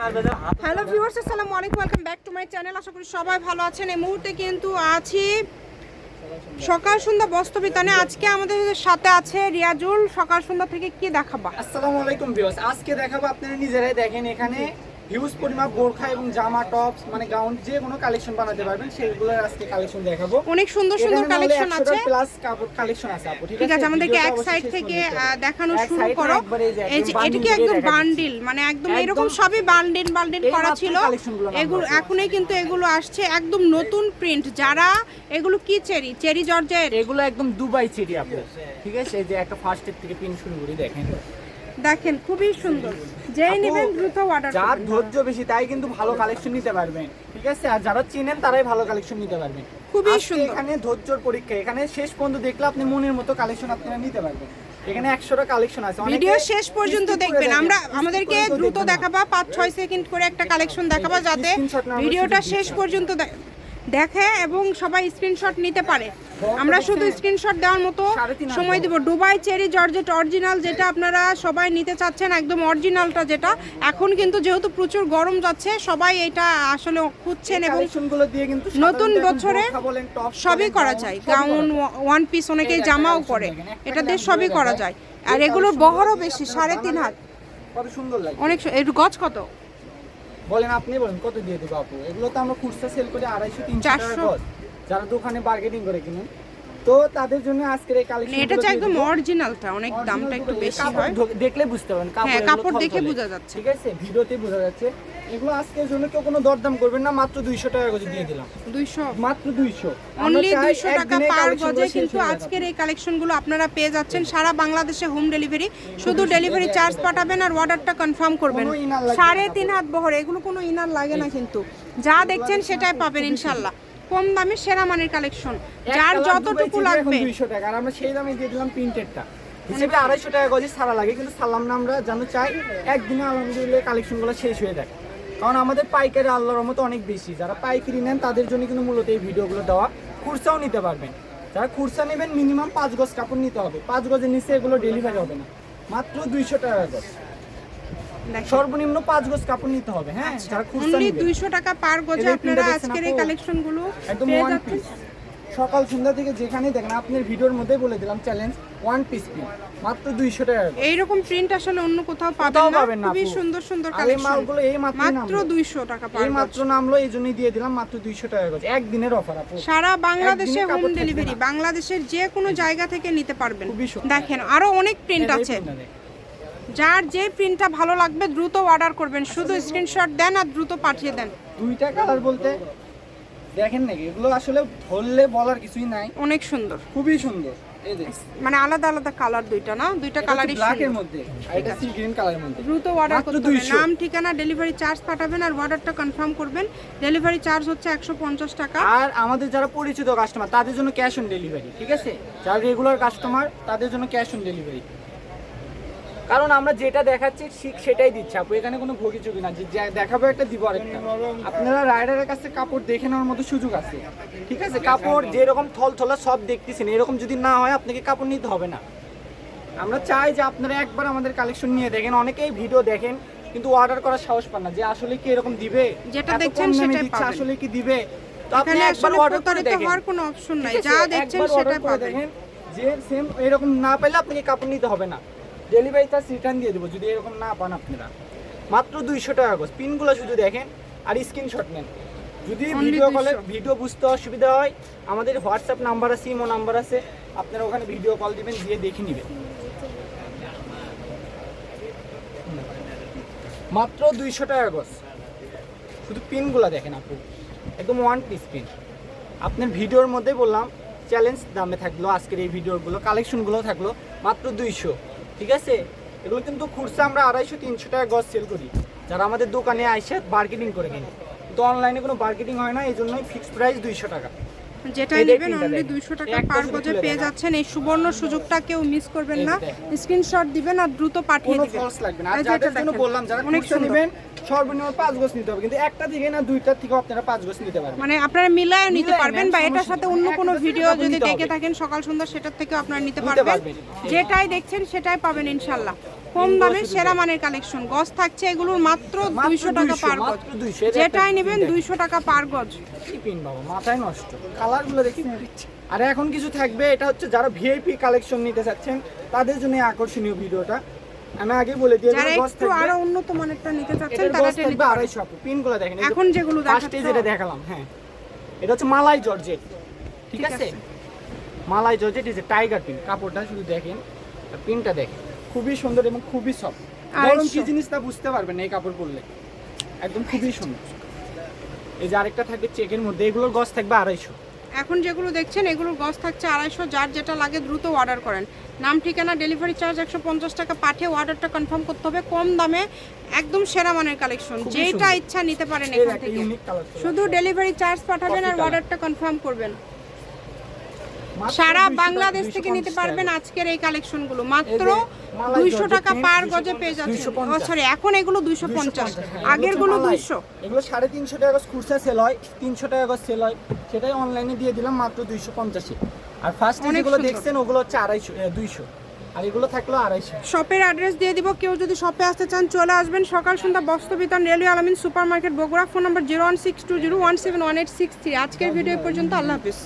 Hello viewers, আসসালামু আলাইকুম, welcome back to my channel. আশা করি সবাই ভালো আছেন। এই মুহূর্তে কিন্তু আছি সকাল সন্ধ্যা বস্তবিতানে আজকে আমাদের সাথে আছে রিয়াজুল। সকাল সন্ধ্যা থেকে কি দেখাবা? আসসালামু আলাইকুম ভিউয়ার্স, আজকে দেখাবো আপনারা নিজেরাই দেখেন এখানে। হিউজ পরিমাপ বোরখা এবং জামা টপস মানে গাউন যে কোনো কালেকশন বানাতে পারবেন সেইগুলোর আজকে কালেকশন দেখাবো। অনেক সুন্দর সুন্দর কালেকশন আছে। প্লাস কাপড় কালেকশন আছে আপু ঠিক আছে আমাদেরকে এক সাইড থেকে দেখানো শুরু করো। এই যে এটা কি একদম বান্ডিল মানে একদম এরকম সবই বান্ডিল বান্ডিল করা ছিল। এগুলো এখনই কিন্তু এগুলো আসছে একদম নতুন প্রিন্ট যারা এগুলো কি চেরি? চেরি জর্জের এগুলো একদম দুবাই চেরি আপু ঠিক আছে? এই যে একটা ফার্স্ট থেকে পিন শুরু করি দেখেন। দেখেন খুবই সুন্দর। যেই নেবেন দ্রুত অর্ডার যার ধৈর্য বেশি তাই কিন্তু ভালো কালেকশন নিতে পারবেন ঠিক আছে? আর যারা চিনেন তারাই ভালো কালেকশন নিতে পারবেন। খুবই সুন্দর। এখানে ধৈর্যর পরীক্ষা এখানে শেষ পর্যন্ত দেখলে আপনি মনের মতো কালেকশন আপনারা নিতে পারবেন। এখানে একশোটা কালেকশন আছে। ভিডিও শেষ পর্যন্ত দেখবেন। আমরা আমাদেরকে দ্রুত দেখাবা পাঁচ ছয় সেকেন্ড করে একটা কালেকশন দেখাবা যাতে ভিডিওটা শেষ পর্যন্ত দেখে এবং সবাই স্ক্রিনশট নিতে পারে। আমরা শুধু স্ক্রিনশট দেওয়ার মতো সময়। দেব। দুবাই চেরি জর্জেট অরিজিনাল যেটা আপনারা সবাই নিতে চাচ্ছেন একদম অরিজিনালটা যেটা। এখন কিন্তু যেহেতু প্রচুর গরম যাচ্ছে সবাই এটা আসলে খুঁজছেন এবং নতুন বছরে সবই করা যায়। গাউন ওয়ান পিস অনেকেই জামাও করে। এটা দিয়ে সবই করা যায়। আর এগুলোর বহরও বেশি সাড়ে তিন হাত। অনেক এর গজ কত? বলেন আপনি বলেন কত দিয়ে দেবো আপু? এগুলো তো আমরা খুচরা সেল করে আড়াইশো তিনশো টাকা যারা দোকানে বার্গেটিং করে কিনুন তো তাদের জন্য আজকের এই মানে কালেকশন এটা হচ্ছে একদম অরিজিনালটা অনেক দামটা একটু বেশি হয়। দেখলে বুঝতে পারবেন কাপড় হ্যাঁ, কাপড় দেখে বোঝা যাচ্ছে। ঠিক আছে ভিডিওতে বোঝা যাচ্ছে। এগুলো আজকের জন্য কেউ কোনো দরদাম করবেন না মাত্র দুইশো টাকা করে দিয়ে দিলাম। দুইশো? মাত্র দুইশো। অনলি দুইশো টাকা পার গজে কিন্তু আজকের এই কালেকশনগুলো আপনারা পেয়ে যাচ্ছেন সারা বাংলাদেশে হোম ডেলিভারি শুধু ডেলিভারি চার্জ পাঠাবেন। আর অর্ডারটা কনফার্ম করবেন। সাড়ে তিন হাত বহর এগুলো কোনো ইনার লাগে না কিন্তু। যা দেখছেন সেটাই পাবেন ইনশাল্লাহ। কম দামে সেরা মানের কালেকশন যার যতটুকু লাগবে। দুইশো টাকা আর আমরা সেই দামে দিয়ে দিলাম প্রিন্টেডটা হিসেবে আড়াইশো টাকা গজে সারা লাগে কিন্তু সালাম না আমরা যেন চাই একদিনে আলহামদুলিল্লাহ কালেকশনগুলো শেষ হয়ে যায় কারণ আমাদের পাইকারি আল্লাহর মতো অনেক বেশি। যারা পাইকারি নেন তাদের জন্য কিন্তু মূলত এই ভিডিওগুলো দেওয়া। খুরসাও নিতে পারবেন। যারা খুরসা নেবেন মিনিমাম পাঁচ গজ কাপড় নিতে হবে। পাঁচ গজের নিচে এগুলো ডেলিভারি হবে না। মাত্র দুইশো টাকা গজ। সর্বনিম্ন পাঁচ গজ কাপড় নিতে হবে হ্যাঁ? যারা খুরসা অনলি নেবেন দুইশো টাকা পার গজে আপনারা আজকের এই? কালেকশনগুলো একদম সকাল সন্ধ্যা থেকে যেখানেই দেখেন আপনার ভিডিওর মধ্যে বলে দিলাম চ্যালেঞ্জ ওয়ান পিস পিন মাত্র দুইশো টাকা করে। এইরকম প্রিন্ট আসলে অন্য কোথাও পাবেন না। খুবই সুন্দর সুন্দর কালেকশন মালগুলো এই মাত্র নামলো। দুইশো টাকা পার এই মাত্র নামলো এই জন্যই দিয়ে দিলাম মাত্র দুইশো টাকা গজ। একদিনের অফার আপু। সারা বাংলাদেশে হোম ডেলিভারি বাংলাদেশের যে কোনো জায়গা থেকে নিতে পারবেন। দেখেন আরও অনেক প্রিন্ট আছে। টা দেখ। যার যে প্রিন্টটা ভালো লাগবে দ্রুত অর্ডার করবেন। শুধু স্ক্রিনশট দেন আর দ্রুত পাঠিয়ে দেন। দুইটা কালার বলতে দেখেন নাকি? এগুলো আসলে ধরলে বলার কিছুই নাই। অনেক সুন্দর। খুবই সুন্দর। মানে আলাদা আলাদা কালার দুইটা না? দুইটা কালারই ব্ল্যাক এর সুন্দর। মধ্যে আর এটা সি গ্রিন কালারের মধ্যে। দ্রুত অর্ডার করতে হবে। নাম ঠিকানা ডেলিভারি চার্জ পাঠাবেন আর অর্ডারটা কনফার্ম করবেন। ডেলিভারি চার্জ হচ্ছে একশো পঞ্চাশ টাকা। আর আমাদের যারা পরিচিত কাস্টমার তাদের জন্য ক্যাশ অন ডেলিভারি ঠিক আছে? যারা রেগুলার কাস্টমার তাদের জন্য ক্যাশ অন ডেলিভারি কারণ আমরা যেটা দেখাচ্ছি ঠিক সেটাই দিচ্ছি। আপু এখানে কোনো ভোগী চুগি না। যে দেখাবো একটা দিব আরেকটা আপনারা রাইডারের কাছে কাপড় দেখে নেওয়ার মতো সুযোগ আছে। ঠিক আছে? কাপড় যেরকম থল থলা সব দেখতেছেন এরকম যদি না হয় আপনাকে কাপড় নিতে হবে না। আমরা চাই যে আপনারা একবার আমাদের কালেকশন নিয়ে দেখেন। অনেকেই ভিডিও দেখেন কিন্তু অর্ডার করার সাহস পান না যে আসলে কি এরকম দিবে যেটা দেখছেন সেটাই পাবেন। আসলে কি দিবে? তো আপনি একবার অর্ডার করে দেখেন। হওয়ার কোনো অপশন নাই। যা দেখছেন সেটাই পাবেন। যে সেম এরকম না পেলে আপনাকে কাপড় নিতে হবে না। ডেলিভারি চার্জ রিটার্ন দিয়ে দেবো যদি এরকম না পান আপনারা। মাত্র দুইশো টাকা গজ পিনগুলো শুধু দেখেন আর স্ক্রিনশট নেন। যদি ভিডিও কলে ভিডিও বুঝতে অসুবিধা হয় আমাদের হোয়াটসঅ্যাপ নাম্বার আছে ইমো নাম্বার আছে আপনারা ওখানে ভিডিও কল দিবেন দিয়ে দেখে নেবেন। মাত্র দুইশো টাকা গজ শুধু পিনগুলো দেখেন আপু। একদম ওয়ান পিস পিন আপনার ভিডিওর মধ্যে বললাম চ্যালেঞ্জ দামে থাকল আজকের এই ভিডিওগুলো কালেকশনগুলো থাকল মাত্র দুইশো। ঠিক আছে? এগুলো কিন্তু খুচরা আমরা আড়াইশো, তিনশো টাকা গজ সেল করি। যারা আমাদের দোকানে আইসে বার্গেনিং করে কিনে কিন্তু অনলাইনে কোনো বার্গেনিং হয় না, এই জন্যই ফিক্সড প্রাইস দুইশো টাকা। যেটা নেবেন অনলি দুইশো টাকা পার গজে পেয়ে যাচ্ছেন। এই সুবর্ণ সুযোগটা কেউ মিস করবেন না। স্ক্রিনশট দিবেন আর দ্রুত পাঠিয়ে দিবেন। বললাম যারা অনেক। নেবেন সর্বনিম্ন পাঁচ গজ নিতে হবে। কিন্তু একটা থেকে না দুইটার থেকে আপনারা পাঁচ গজ নিতে পারবেন। মানে আপনারা মিলায় নিতে পারবেন বা এটার সাথে অন্য কোনো ভিডিও যদি দেখে থাকেন সকাল সন্ধ্যা সেটার থেকে আপনারা নিতে পারবেন। যেটাই দেখছেন সেটাই পাবেন ইনশাল্লাহ। কম দামে সেরা মানের কালেকশন গজ থাকছে এগুলোর মাত্র দুইশো টাকা পার গজ। মাত্র 200, এর একটা যেটাই নেবেন দুইশো টাকা পার গজ। পিন বাবা মাথায় নষ্ট। কালারগুলো দেখি আর এখন কিছু থাকবে এটা হচ্ছে যারা ভিআইপি কালেকশন নিতে চাচ্ছেন তাদের জন্য আকর্ষণীয় ভিডিওটা। আমি আগে বলে দিই যারা একটু আরও উন্নত মানেরটা নিতে চাচ্ছেন তারা পারেন। আড়াইশো আপু। পিনগুলো দেখেন এখন যেগুলো দেখাচ্ছ যেটা দেখালাম হ্যাঁ। এটা হচ্ছে মালাই জর্জেট ঠিক আছে। মালাই জর্জেট এই যে টাইগার পিন কাপড়টা শুধু দেখেন পিনটা দেখেন। খুবই সুন্দর এবং খুবই সফট। গরম কি জিনিস তা বুঝতে পারবেন এই কাপড় পরলে? একদম খুবই সুন্দর। এই যে আরেকটা থাকবে চেকের মধ্যে এগুলোর গজ থাকবে আড়াইশো। এখন যেগুলো দেখছেন এগুলোর গজ থাকছে আড়াইশো যার যেটা লাগে দ্রুত অর্ডার করেন। নাম ঠিকানা ডেলিভারি চার্জ একশো পঞ্চাশ টাকা পাঠিয়ে অর্ডারটা কনফার্ম করতে হবে। কম দামে একদম সেরা মানের কালেকশন যেটা ইচ্ছা নিতে পারেন এখান থেকে। শুধু ডেলিভারি চার্জ পাঠাবেন আর অর্ডারটা কনফার্ম করবেন। সারা বাংলাদেশ থেকে নিতে পারবেন আজকের এই কালেকশনগুলো। মাত্র দুইশো টাকা পার গজে পেয়ে যাচ্ছেন। 250 ও সরি এখন এগুলো দুইশো পঞ্চাশ। আগেরগুলো দুইশো। এগুলো সাড়ে তিনশো টাকা খুচরা সেল হয় তিনশো টাকা সেল হয়। সেটাই অনলাইনে দিয়ে দিলাম মাত্র দুইশো পঞ্চাশে। আর ফার্স্ট যেগুলো দেখছেন ওগুলো হচ্ছে আড়াইশো দুইশো। আর এগুলো থাকল আড়াইশো। শপের অ্যাড্রেস দিয়ে দিব। কেউ যদি শপে আসতে চান চলে আসবেন। Sokal Sondha Bostro Bitan railway Alamin super market Bogura. Phone number zero one six two zero one seven one eight six three আজকের ভিডিও পর্যন্ত। আল্লাহ হাফিজ।